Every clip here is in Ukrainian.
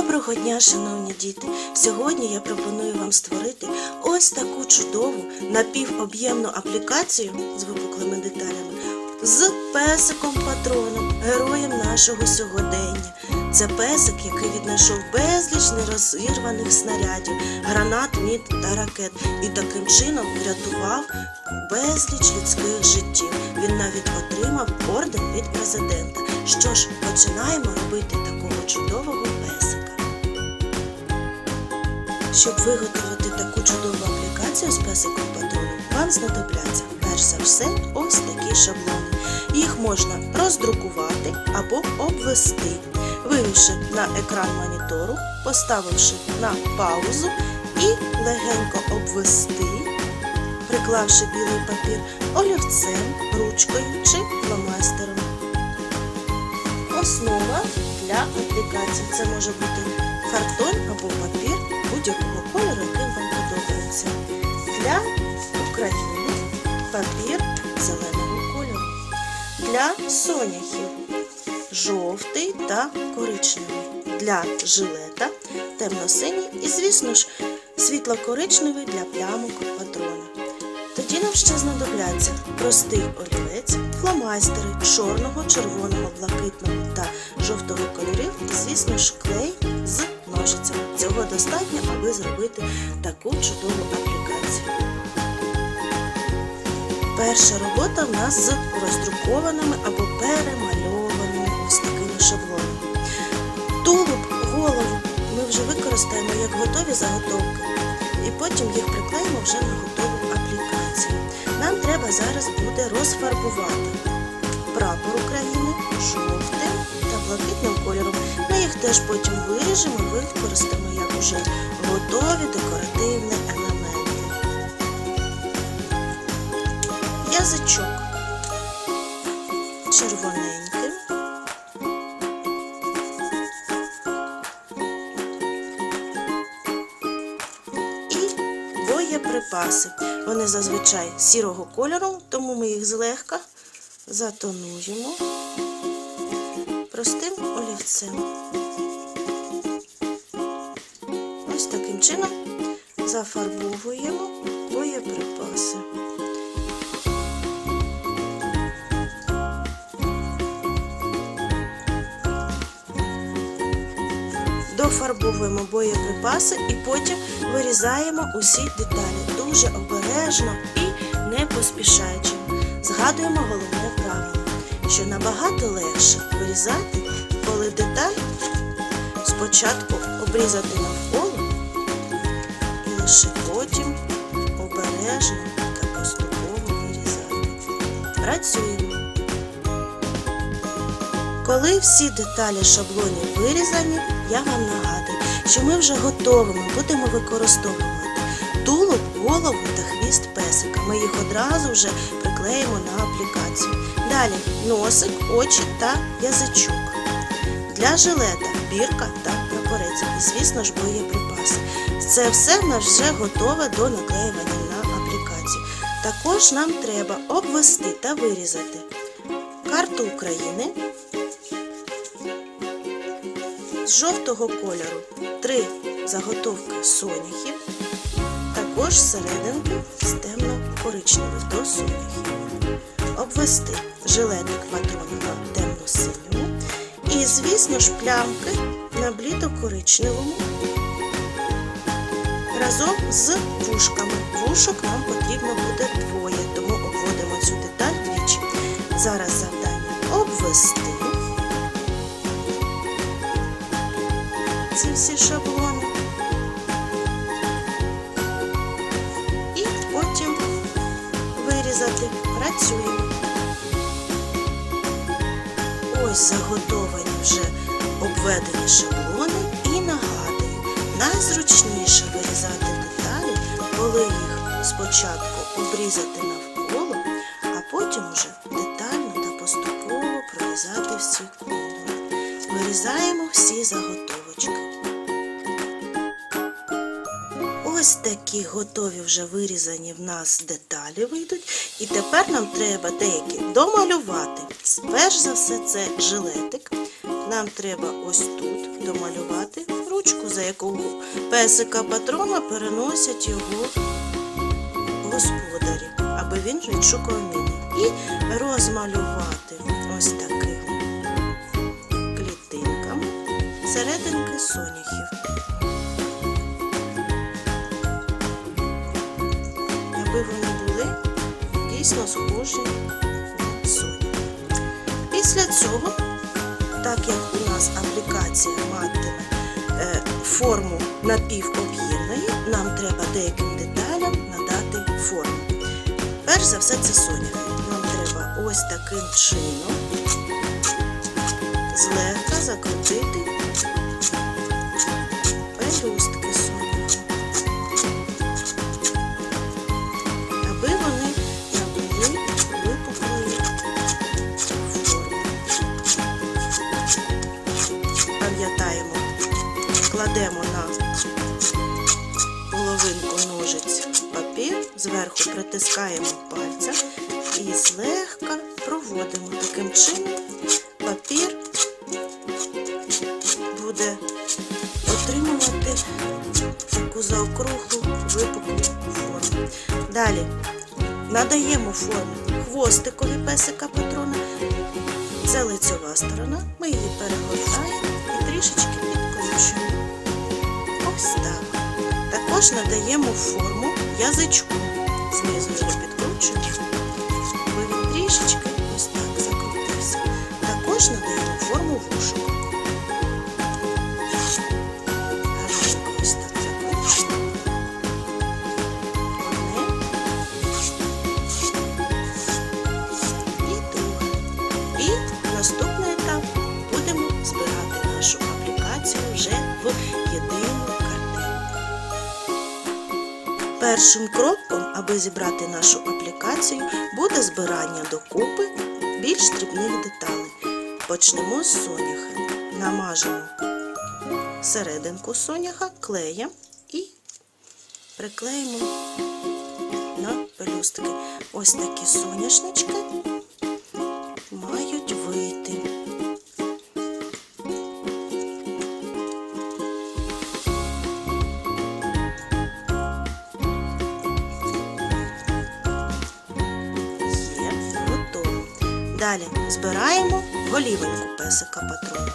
Доброго дня, шановні діти! Сьогодні я пропоную вам створити ось таку чудову напівоб'ємну аплікацію з випуклими деталями з песиком патроном, героєм нашого сьогодення. Це песик, який віднайшов безліч нерозірваних снарядів, гранат, мід та ракет, і таким чином врятував безліч людських життів. Він навіть отримав орден від президента. Що ж, починаємо робити такого чудового песика. Щоб виготовити таку чудову аплікацію з песиком патроном, вам знадобляться перш за все ось такі шаблони. Їх можна роздрукувати або обвести, вивівши на екран монітору, поставивши на паузу і легенько обвести, приклавши білий папір олівцем, ручкою чи фломастером. Основа для аплікації це може бути картон або папір будь-якого кольору, який вам подобається. Для України папір зеленого кольору. Для соняхів жовтий та коричневий. Для жилета темно-синій і, звісно ж, світло-коричневий для плямок патрона. Тоді нам ще знадобляться простий олівець, фломастери чорного, червоного, блакитного та жовтого кольорів звісно ж, клей з ножицями. Цього достатньо, аби зробити таку чудову аплікацію. Перша робота в нас з роздрукованими або перемальованими ось такими шаблонами. Тулуб, голову ми вже використаємо як готові заготовки, і потім їх приклеїмо вже на готову аплікацію. Нам треба зараз буде розфарбувати прапор України жовтим блакитним кольором. Ми їх теж потім виріжемо і використаємо як уже готові декоративні елементи. Язичок червоненьким. і боєприпаси. Вони зазвичай сірого кольору, тому ми їх злегка затонуємо простим олівцем. Ось таким чином зафарбовуємо боєприпаси. Дофарбовуємо боєприпаси і потім вирізаємо усі деталі дуже обережно і не поспішаючи. Згадуємо головне що набагато легше вирізати, коли деталь спочатку обрізати навколо і лише потім обережно та поступово вирізати. Працюємо. Коли всі деталі шаблонів вирізані, я вам нагадую, що ми вже готовими будемо використовувати тулуб, голову та хвіст песика. Ми їх одразу вже приклеїмо на аплікацію. Далі носик, очі та язичок. Для жилета бірка та прапорець. І, звісно ж, боєприпаси. Це все в нас вже готове до наклеювання на аплікацію. Також нам треба обвести та вирізати карту України з жовтого кольору три заготовки соняхів, також серединки з темно-коричневих до соняхів. Обвести жилетик патрону на темно-синьому і, звісно ж, плямки на блідо-коричневому разом з вушками. Вушок нам потрібно буде двоє, тому обводимо цю деталь двічі. Зараз завдання обвести. ці всі шаблони. Вирізати. Працюємо. Ось заготовані вже обведені шаблони і нагадую, найзручніше вирізати деталі, коли їх спочатку обрізати навколо, а потім уже детально та поступово прорізати всі контури. Вирізаємо всі заготовочки. Ось такі готові вже вирізані в нас деталі вийдуть. І тепер нам треба деякі домалювати. Перш за все, це жилетик. нам треба ось тут домалювати ручку, за якого песика патрона переносять його господарі, аби він відшукав міни. І розмалювати ось такими клітинками серединки соняхів. Дійсно схожі на соняхи. Після цього, так як у нас аплікація матиме е, форму напівоб'ємної, нам треба деяким деталям надати форму. Перш за все це соняхи. Нам треба ось таким чином злегка закрутити кладемо на половинку ножиць папір, зверху притискаємо пальця і злегка проводимо таким чином. Папір буде отримувати таку заокруглу випуклу форму. Далі надаємо форму хвостикові песика патрона. Це лицьова сторона. Ми її перегортаємо і трішечки підкручуємо. Ось так. Також надаємо форму язичку. Знизу вже підкручуємо, аби він трішечки ось так закрутився. Також надаємо форму вушок. Аби зібрати нашу аплікацію, буде збирання докупи більш дрібних деталей. Почнемо з соняха. Намажемо серединку соняха клеєм і приклеїмо на пелюстки. Ось такі соняшнички Далі збираємо голівеньку песика патрона.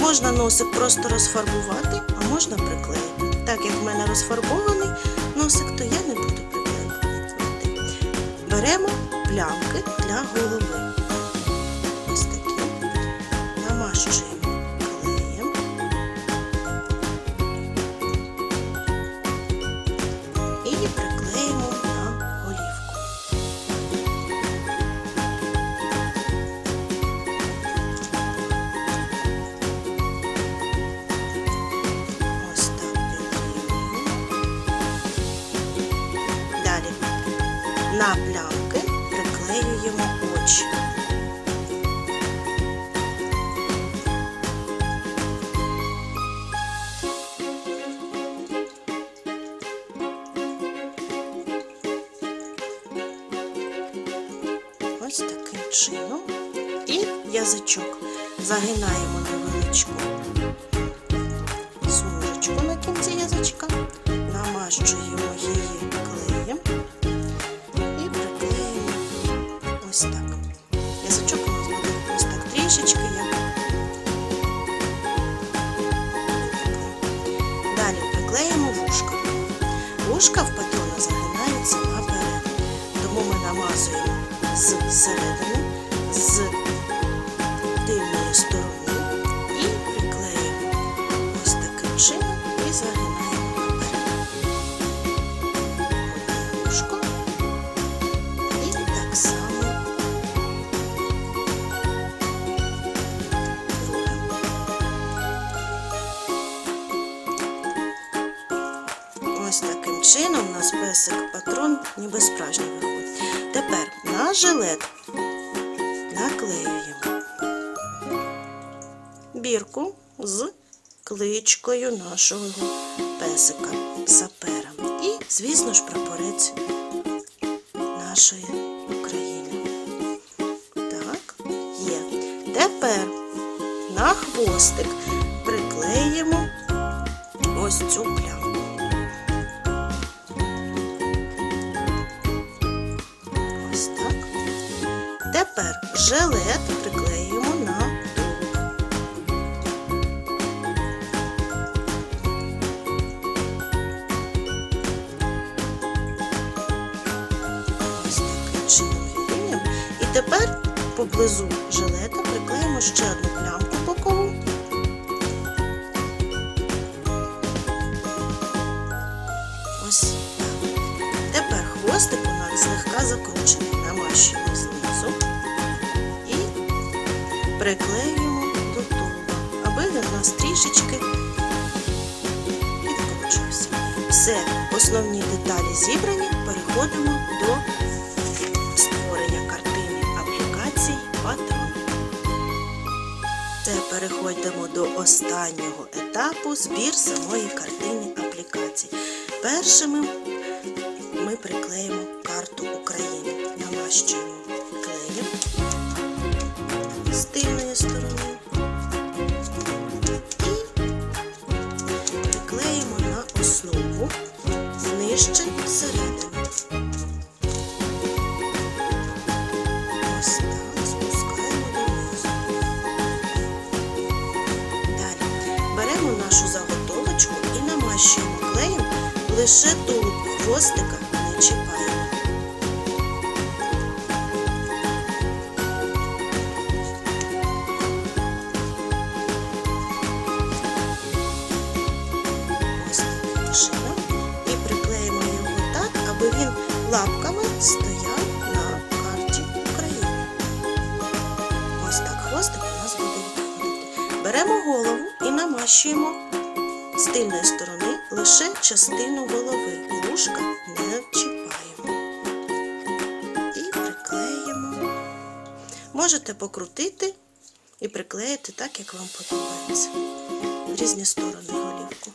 Можна носик просто розфарбувати, а можна приклеїти. Так як в мене розфарбований носик, то я не буду приклеювати. Беремо плямки для голови. Ось таким чином. І язичок загинаємо невеличку смужечку на кінці язичка, намащуємо її клеєм і приклеїмо ось так. Язичок у нас буде ось так трішечки, як Далі приклеїмо вушка. Вушка в патрона загинаються наперед, тому ми намазуємо з середини, з тильної сторони і приклеїмо ось таким чином і загинаємо наперед. І так само друге. Ось таким чином у нас песик патрон ніби справжній виходить. Тепер на жилет наклеюємо бірку з кличкою нашого песика сапера. І, звісно ж, прапорець нашої України. Так, є. Тепер на хвостик приклеїмо тепер поблизу жилета приклеїмо ще одну плямку бокову. Ось так. Тепер хвостик у нас злегка закручений. Намащуємо знизу і приклеюємо до тулуба, аби він у нас трішечки відкручувався. Все, основні деталі зібрані, переходимо до Це переходимо до останнього етапу збір самої картини аплікації. Першими ми приклеїмо карту України. Намащуємо клеєм з тильної сторони намащуємо клеєм лише тулуб хвостика не чіпаємо. Ось чином. І приклеїмо його так, аби він лапками стояв на карті України. Ось так хвостик у нас буде. Беремо голову і намащуємо з тильної сторони лише частину голови. Вушка не чіпаємо. І приклеїмо. Можете покрутити і приклеїти так, як вам подобається. В різні сторони голівку.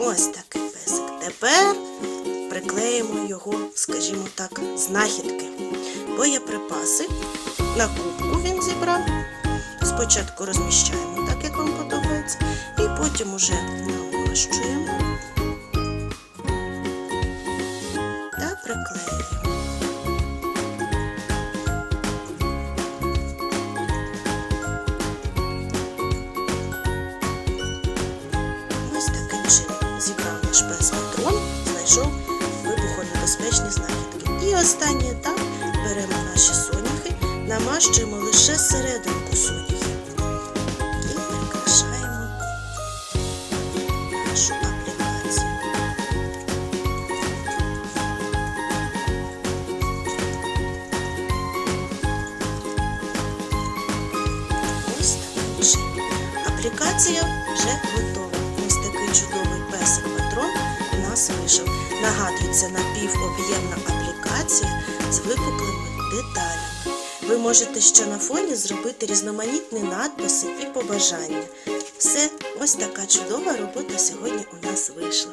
Ось такий песик. Тепер приклеїмо його, скажімо так, знахідки. Боєприпаси. На кубку він зібрав. Спочатку розміщаємо так, як вам подобається, і потім уже намащуємо та приклеюємо. Ось таким чином зібрав наш пес патрон, знайшов вибухонебезпечні знахідки. І останній етап беремо наші соняхи, намащуємо лише серединку соняхів Аплікація вже готова. Ось такий чудовий песик патрон у нас вийшов. Нагадується напівоб'ємна аплікація з випуклими деталями. Ви можете ще на фоні зробити різноманітні надписи і побажання. Все, ось така чудова робота сьогодні у нас вийшла.